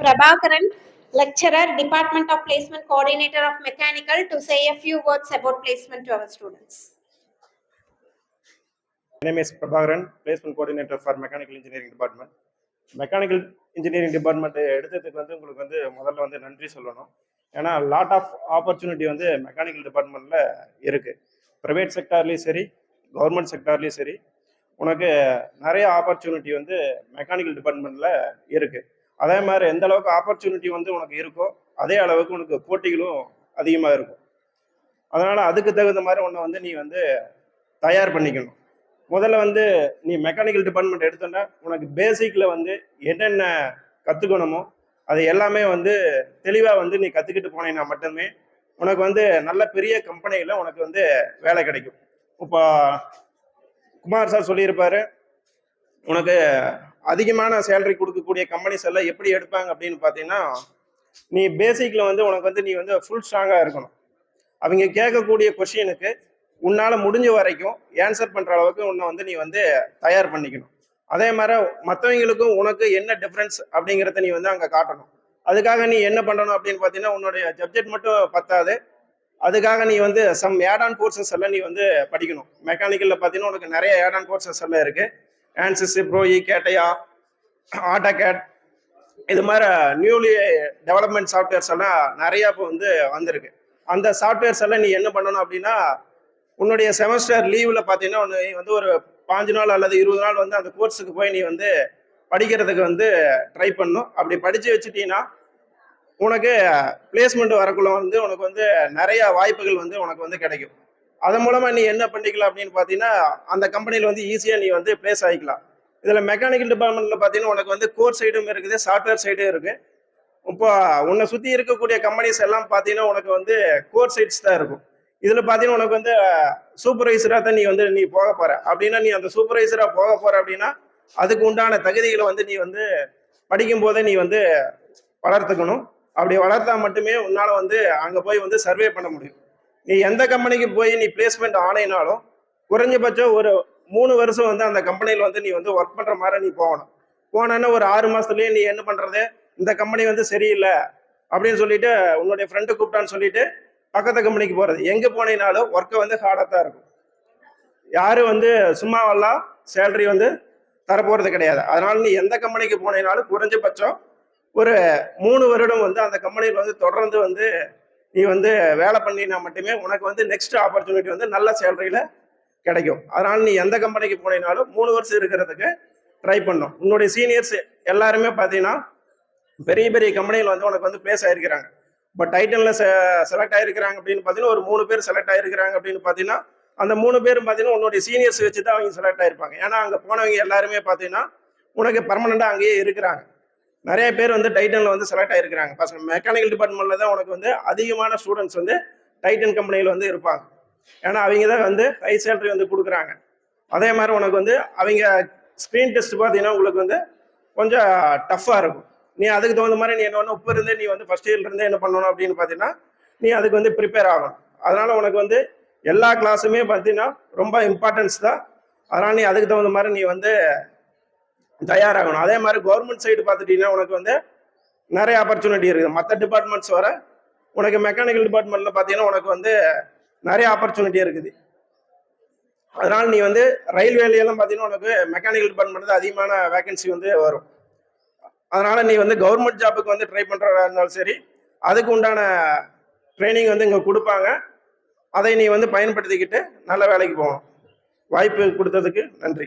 Prabhakaran, lecturer, Department of Placement Coordinator of Mechanical, to say a few words about placement to our students. My name is Prabhakaran, Placement Coordinator for Mechanical Engineering Department. Mechanical engineering department எடுத்ததுக்கு வந்து உங்களுக்கு வந்து முதல்ல வந்து நன்றி சொல்லணும் ஏன்னா lot of opportunity வந்து மெக்கானிக்கல் டிபார்ட்மெண்ட்டில் இருக்குது ப்ரைவேட் செக்டார்லேயும் சரி கவர்மெண்ட் செக்டார்லேயும் சரி உனக்கு நிறைய ஆப்பர்ச்சுனிட்டி வந்து மெக்கானிக்கல் டிபார்ட்மெண்ட்டில் இருக்குது அதே மாதிரி எந்த அளவுக்கு ஆப்பர்ச்சுனிட்டி வந்து உனக்கு இருக்கோ அதே அளவுக்கு உனக்கு போட்டிகளும் அதிகமாக இருக்கும். அதனால் அதுக்கு தகுந்த மாதிரி உன்னை வந்து நீ வந்து தயார் பண்ணிக்கணும். முதல்ல வந்து நீ மெக்கானிக்கல் டிபார்ட்மெண்ட் எடுத்தோன்னா உனக்கு பேசிக்கில் வந்து என்னென்ன கற்றுக்கணுமோ அது எல்லாமே வந்து தெளிவாக வந்து நீ கற்றுக்கிட்டு போனீங்கன்னா மட்டுமே உனக்கு வந்து நல்ல பெரிய கம்பெனியில் உனக்கு வந்து வேலை கிடைக்கும். இப்போ குமார் சார் சொல்லியிருப்பாரு உனக்கு அதிகமான சேலரி கொடுக்கக்கூடிய கம்பெனிஸ் எல்லாம் எப்படி எடுப்பாங்க அப்படின்னு பார்த்தீங்கன்னா நீ பேசிக்கில் வந்து உனக்கு வந்து நீ வந்து ஃபுல் ஸ்ட்ராங்காக இருக்கணும். அவங்க கேட்கக்கூடிய கொஷினுக்கு உன்னால் முடிஞ்ச வரைக்கும் ஆன்சர் பண்ணுற அளவுக்கு உன்னை வந்து நீ வந்து தயார் பண்ணிக்கணும். அதே மாதிரி மற்றவங்களுக்கும் உனக்கு என்ன டிஃப்ரென்ஸ் அப்படிங்கிறத நீ வந்து அங்கே காட்டணும். அதுக்காக நீ என்ன பண்ணணும் அப்படின்னு பார்த்தீங்கன்னா உன்னுடைய சப்ஜெக்ட் மட்டும் பத்தாது. அதுக்காக நீ வந்து சம் ஏடான் கோர்சஸ் எல்லாம் நீ வந்து படிக்கணும். மெக்கானிக்கலில் பார்த்தீங்கன்னா உனக்கு நிறைய ஆன் கோர்சஸ் எல்லாம் இருக்குது ஆன்சிஸ் ப்ரோஇ கேட்டையா ஆட்டோ கேட் இது மாதிரி நியூலி டெவலப்மெண்ட் சாஃப்ட்வேர்ஸ் எல்லாம் நிறையா இப்போ வந்து வந்திருக்கு. அந்த சாஃப்ட்வேர்ஸ் எல்லாம் நீ என்ன பண்ணணும் அப்படின்னா உன்னுடைய செமஸ்டர் லீவில் பார்த்தீங்கன்னா ஒன்று வந்து ஒரு பாஞ்சு நாள் அல்லது இருபது நாள் வந்து அந்த கோர்ஸுக்கு போய் நீ வந்து படிக்கிறதுக்கு வந்து ட்ரை பண்ணும் அப்படி படித்து வச்சுட்டீங்கன்னா உனக்கு பிளேஸ்மெண்ட் வரக்குள்ள வந்து உனக்கு வந்து நிறையா வாய்ப்புகள் வந்து உனக்கு வந்து கிடைக்கும். அதன் மூலமாக நீ என்ன பண்ணிக்கலாம் அப்படின்னு பார்த்தீங்கன்னா அந்த கம்பெனியில் வந்து ஈஸியாக நீ வந்து பிளேஸ் ஆகிக்கலாம் இதில் மெக்கானிக்கல் டிபார்ட்மெண்ட்டில் பார்த்தீங்கன்னா உனக்கு வந்து கோர் சைடும் இருக்குது சாஃப்ட்வேர் சைடும் இருக்குது இப்போ உன்னை சுற்றி இருக்கக்கூடிய கம்பெனிஸ் எல்லாம் பார்த்தீங்கன்னா உனக்கு வந்து கோர் சைட்ஸ் தான் இருக்கும். இதில் பார்த்தீங்கன்னா உனக்கு வந்து சூப்பர்வைசராக தான் நீ வந்து நீ போக போற. அப்படின்னா நீ அந்த சூப்பர்வைசராக போக போற அப்படின்னா அதுக்கு உண்டான தகுதிகளை வந்து நீ வந்து படிக்கும் போதே நீ வந்து வளர்த்துக்கணும். அப்படி வளர்த்தா மட்டுமே உன்னால் வந்து அங்கே போய் வந்து சர்வே பண்ண முடியும். நீ எந்த கம்பெனிக்கு போய் நீ பிளேஸ்மெண்ட் ஆனேனாலும் குறைஞ்சபட்சம் ஒரு மூணு வருஷம் வந்து அந்த கம்பெனியில் வந்து நீ வந்து ஒர்க் பண்ணுற மாதிரி நீ போகணும். போனேன்னா ஒரு ஆறு மாதத்துலேயே நீ என்ன பண்ணுறது இந்த கம்பெனி வந்து சரியில்லை அப்படின்னு சொல்லிட்டு உன்னுடைய ஃப்ரெண்டு கூப்பிட்டான்னு சொல்லிட்டு பக்கத்து கம்பெனிக்கு போகிறது எங்கே போனீங்கனாலும் ஒர்க்கை வந்து ஹார்டாக தான் இருக்கும். யாரும் வந்து சும்மாவெல்லாம் சேலரி வந்து தரப்போகிறது கிடையாது. அதனால நீ எந்த கம்பெனிக்கு போனீங்கனாலும் குறைஞ்சபட்சம் ஒரு மூணு வருடம் வந்து அந்த கம்பெனியில் வந்து தொடர்ந்து வந்து நீ வந்து வேலை பண்ணினா மட்டுமே உனக்கு வந்து நெக்ஸ்ட் ஆப்பர்ச்சுனிட்டி வந்து நல்ல சேலரியில் கிடைக்கும். அதனால நீ எந்த கம்பெனிக்கு போனீங்கனாலும் மூணு வருஷம் இருக்கிறதுக்கு ட்ரை பண்ணும். உன்னுடைய சீனியர்ஸ் எல்லாருமே பார்த்தீங்கன்னா பெரிய பெரிய கம்பெனியில் வந்து உனக்கு வந்து பிளேஸ் ஆயிருக்கிறாங்க. இப்போ டைட்டனில் செலக்ட் ஆயிருக்கிறாங்க அப்படின்னு பார்த்தீங்கன்னா ஒரு மூணு பேர் செலக்ட் ஆயிருக்கிறாங்க அப்படின்னு பார்த்தீங்கன்னா அந்த மூணு பேரும் பார்த்தீங்கன்னா உன்னுடைய சீனியர்ஸ் வச்சு தான் அவங்க செலக்ட் ஆயிருப்பாங்க. ஏன்னா அங்கே போனவங்க எல்லாருமே பார்த்தீங்கன்னா உனக்கு பர்மனெண்ட்டாக அங்கேயே இருக்கிறாங்க. நிறைய பேர் வந்து டைட்டனில் வந்து செலக்ட் ஆகிருக்கிறாங்க பசங்க மெக்கானிக்கல் டிபார்ட்மெண்ட்டில் தான் உனக்கு வந்து அதிகமான ஸ்டூடெண்ட்ஸ் வந்து டைட்டன் கம்பெனியில் வந்து இருப்பாங்க. ஏன்னா அவங்க தான் வந்து ஹை சேலரி வந்து கொடுக்குறாங்க. அதே மாதிரி உனக்கு வந்து அவங்க ஸ்க்ரீன் டெஸ்ட் பார்த்தீங்கன்னா உங்களுக்கு வந்து கொஞ்சம் டஃப்பாக இருக்கும். நீ அதுக்கு தகுந்த மாதிரி நீ என்ன பண்ணணும்? இப்போ இருந்தே நீ வந்து ஃபஸ்ட் இயர்லேருந்தே என்ன பண்ணணும் அப்படின்னு பார்த்தீங்கன்னா நீ அதுக்கு வந்து ப்ரிப்பேர் ஆகணும். அதனால் உனக்கு வந்து எல்லா கிளாஸுமே பார்த்தீங்கன்னா ரொம்ப இம்பார்ட்டன்ஸ் தான். அதனால் நீ அதுக்கு தகுந்த மாதிரி நீ வந்து தயாராகணும். அதே மாதிரி கவர்மெண்ட் சைடு பார்த்துட்டீங்கன்னா உனக்கு வந்து நிறைய ஆப்பர்ச்சுனிட்டி இருக்குது. மற்ற டிபார்ட்மெண்ட்ஸ் வர உனக்கு மெக்கானிக்கல் டிபார்ட்மெண்ட்டில் பார்த்தீங்கன்னா உனக்கு வந்து நிறைய ஆப்பர்ச்சுனிட்டி இருக்குது. அதனால நீ வந்து ரயில்வேலையெல்லாம் பார்த்தீங்கன்னா உனக்கு மெக்கானிக்கல் டிபார்ட்மெண்ட் தான் அதிகமான வேகன்சி வந்து வரும். அதனால நீ வந்து கவர்மெண்ட் ஜாபுக்கு வந்து ட்ரை பண்ணுறதா இருந்தாலும் சரி அதுக்கு உண்டான ட்ரைனிங் வந்து இங்கே கொடுப்பாங்க. அதை நீ வந்து பயன்படுத்திக்கிட்டு நல்ல வேலைக்கு போகணும். வாய்ப்பு கொடுத்ததுக்கு நன்றி.